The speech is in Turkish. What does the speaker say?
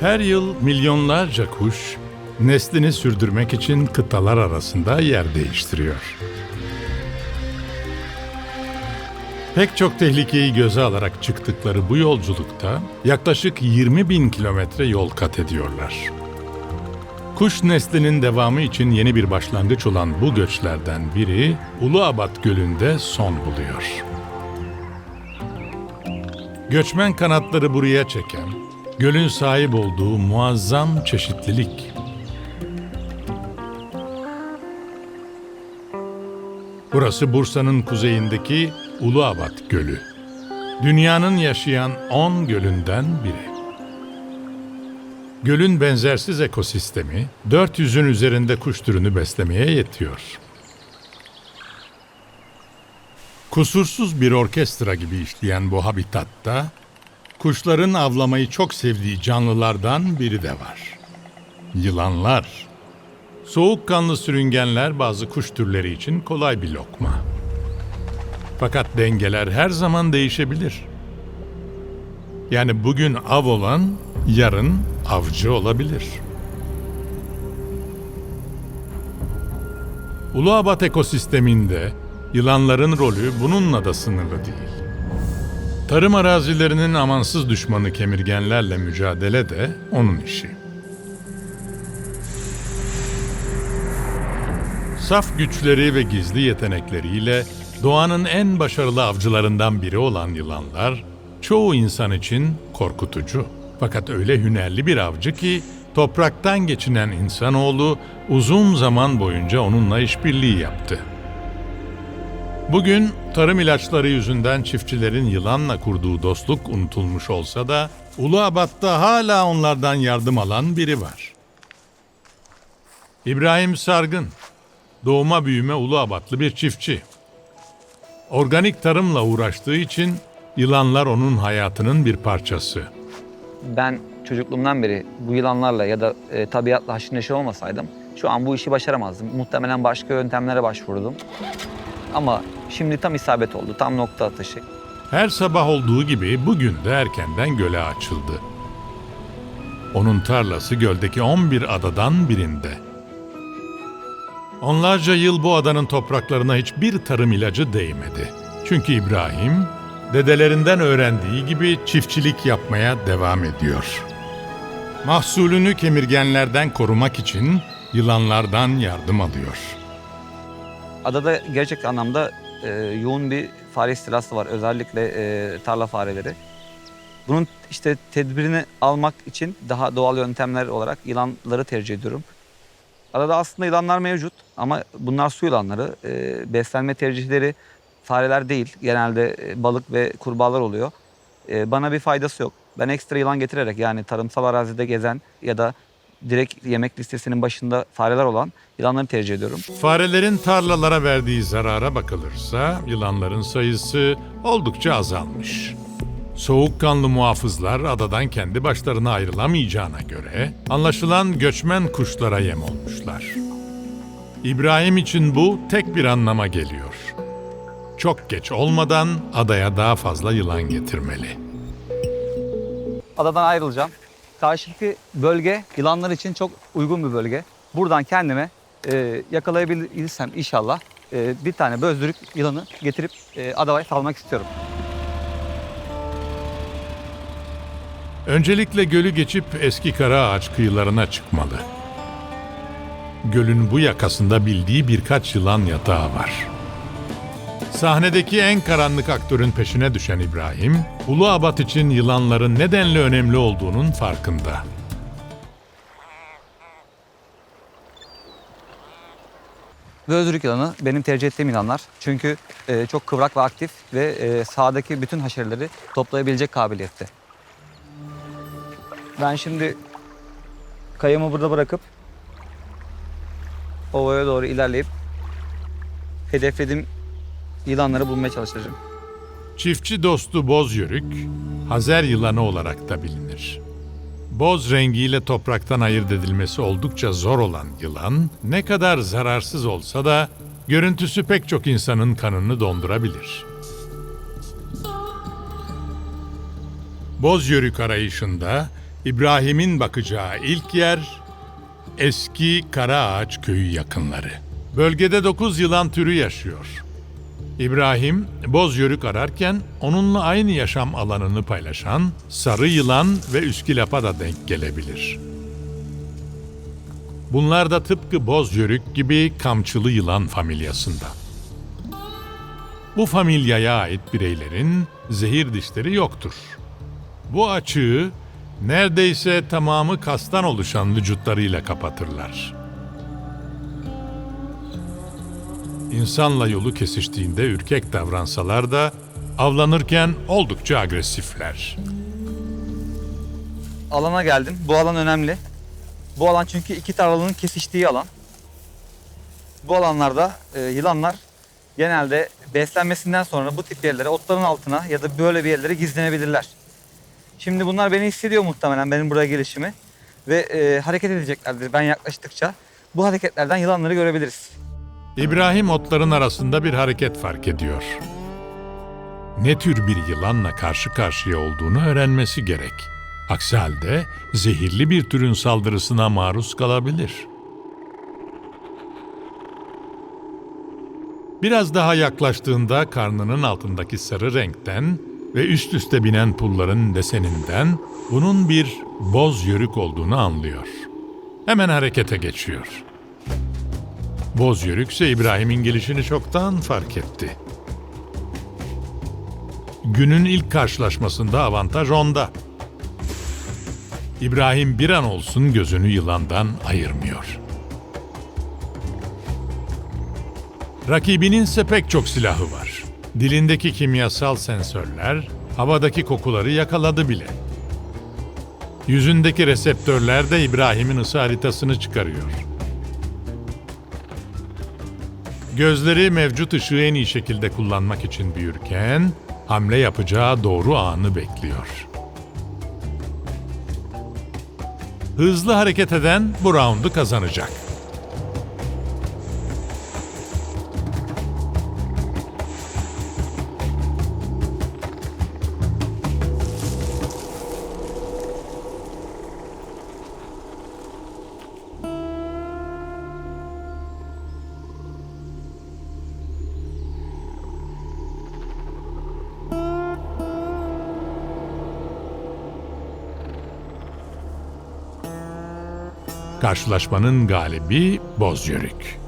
Her yıl milyonlarca kuş neslini sürdürmek için kıtalar arasında yer değiştiriyor. Pek çok tehlikeyi göze alarak çıktıkları bu yolculukta yaklaşık 20 bin kilometre yol kat ediyorlar. Kuş neslinin devamı için yeni bir başlangıç olan bu göçlerden biri Uluabat Gölü'nde son buluyor. Göçmen kanatları buraya çeken, gölün sahip olduğu muazzam çeşitlilik. Burası Bursa'nın kuzeyindeki Uluabat Gölü. Dünyanın yaşayan 10 gölünden biri. Gölün benzersiz ekosistemi 400'ün üzerinde kuş türünü beslemeye yetiyor. Kusursuz bir orkestra gibi işleyen bu habitatta kuşların avlamayı çok sevdiği canlılardan biri de var. Yılanlar. Soğukkanlı sürüngenler bazı kuş türleri için kolay bir lokma. Fakat dengeler her zaman değişebilir. Yani bugün av olan yarın avcı olabilir. Uluabat ekosisteminde yılanların rolü bununla da sınırlı değil. Tarım arazilerinin amansız düşmanı kemirgenlerle mücadele de onun işi. Saf güçleri ve gizli yetenekleriyle doğanın en başarılı avcılarından biri olan yılanlar, çoğu insan için korkutucu. Fakat öyle hünerli bir avcı ki topraktan geçinen insanoğlu uzun zaman boyunca onunla işbirliği yaptı. Bugün tarım ilaçları yüzünden çiftçilerin yılanla kurduğu dostluk unutulmuş olsa da Uluabat'ta hala onlardan yardım alan biri var. İbrahim Sargın, doğuma büyüme Uluabatlı bir çiftçi. Organik tarımla uğraştığı için yılanlar onun hayatının bir parçası. Ben çocukluğumdan beri bu yılanlarla ya da e, tabiatla haşır neşir olmasaydım şu an bu işi başaramazdım. Muhtemelen başka yöntemlere başvurdum. Ama şimdi tam isabet oldu, tam nokta atışı. Her sabah olduğu gibi bugün de erkenden göle açıldı. Onun tarlası göldeki 11 adadan birinde. Onlarca yıl bu adanın topraklarına hiçbir tarım ilacı değmedi. Çünkü İbrahim dedelerinden öğrendiği gibi çiftçilik yapmaya devam ediyor. Mahsulünü kemirgenlerden korumak için yılanlardan yardım alıyor. Adada gerçek anlamda e, yoğun bir fare istilası var. Özellikle e, tarla fareleri. Bunun işte tedbirini almak için daha doğal yöntemler olarak yılanları tercih ediyorum. Adada aslında yılanlar mevcut ama bunlar su yılanları. E, beslenme tercihleri fareler değil. Genelde e, balık ve kurbağalar oluyor. E, bana bir faydası yok. Ben ekstra yılan getirerek yani tarımsal arazide gezen ya da direkt yemek listesinin başında fareler olan yılanları tercih ediyorum. Farelerin tarlalara verdiği zarara bakılırsa yılanların sayısı oldukça azalmış. Soğukkanlı muhafızlar adadan kendi başlarına ayrılamayacağına göre anlaşılan göçmen kuşlara yem olmuşlar. İbrahim için bu tek bir anlama geliyor. Çok geç olmadan adaya daha fazla yılan getirmeli. Adadan ayrılacağım. Karşıdaki bölge yılanlar için çok uygun bir bölge. Buradan kendime e, yakalayabilirsem inşallah e, bir tane bözdürük yılanı getirip e, adaya salmak istiyorum. Öncelikle gölü geçip eski kara ağaç kıyılarına çıkmalı. Gölün bu yakasında bildiği birkaç yılan yatağı var. Sahnedeki en karanlık aktörün peşine düşen İbrahim, Ulu Abat için yılanların nedenle önemli olduğunun farkında. Bözdürük yılanı benim tercih ettiğim yılanlar. Çünkü e, çok kıvrak ve aktif ve e, sahadaki bütün haşereleri toplayabilecek kabiliyette. Ben şimdi kayamı burada bırakıp ovaya doğru ilerleyip hedeflediğim yılanları bulmaya çalışacağım. Çiftçi dostu boz yörük, Hazer yılanı olarak da bilinir. Boz rengiyle topraktan ayırt edilmesi oldukça zor olan yılan, ne kadar zararsız olsa da görüntüsü pek çok insanın kanını dondurabilir. Boz yörük arayışında İbrahim'in bakacağı ilk yer eski Karaağaç köyü yakınları. Bölgede 9 yılan türü yaşıyor. İbrahim boz yörük ararken onunla aynı yaşam alanını paylaşan sarı yılan ve üskülapa da denk gelebilir. Bunlar da tıpkı boz yörük gibi kamçılı yılan familyasında. Bu familyaya ait bireylerin zehir dişleri yoktur. Bu açığı neredeyse tamamı kastan oluşan vücutlarıyla kapatırlar. İnsanla yolu kesiştiğinde ürkek davransalar da avlanırken oldukça agresifler. Alana geldim. Bu alan önemli. Bu alan çünkü iki tarlanın kesiştiği alan. Bu alanlarda e, yılanlar genelde beslenmesinden sonra bu tip yerlere, otların altına ya da böyle bir yerlere gizlenebilirler. Şimdi bunlar beni hissediyor muhtemelen benim buraya gelişimi ve e, hareket edeceklerdir ben yaklaştıkça. Bu hareketlerden yılanları görebiliriz. İbrahim otların arasında bir hareket fark ediyor. Ne tür bir yılanla karşı karşıya olduğunu öğrenmesi gerek. Aksi halde zehirli bir türün saldırısına maruz kalabilir. Biraz daha yaklaştığında karnının altındaki sarı renkten ve üst üste binen pulların deseninden bunun bir boz yörük olduğunu anlıyor. Hemen harekete geçiyor. Boz Yörük ise İbrahim'in gelişini çoktan fark etti. Günün ilk karşılaşmasında avantaj onda. İbrahim bir an olsun gözünü yılandan ayırmıyor. Rakibinin ise pek çok silahı var. Dilindeki kimyasal sensörler havadaki kokuları yakaladı bile. Yüzündeki reseptörler de İbrahim'in ısı haritasını çıkarıyor. Gözleri mevcut ışığı en iyi şekilde kullanmak için büyürken, hamle yapacağı doğru anı bekliyor. Hızlı hareket eden bu roundu kazanacak. Karşılaşmanın galibi Boz Yörük.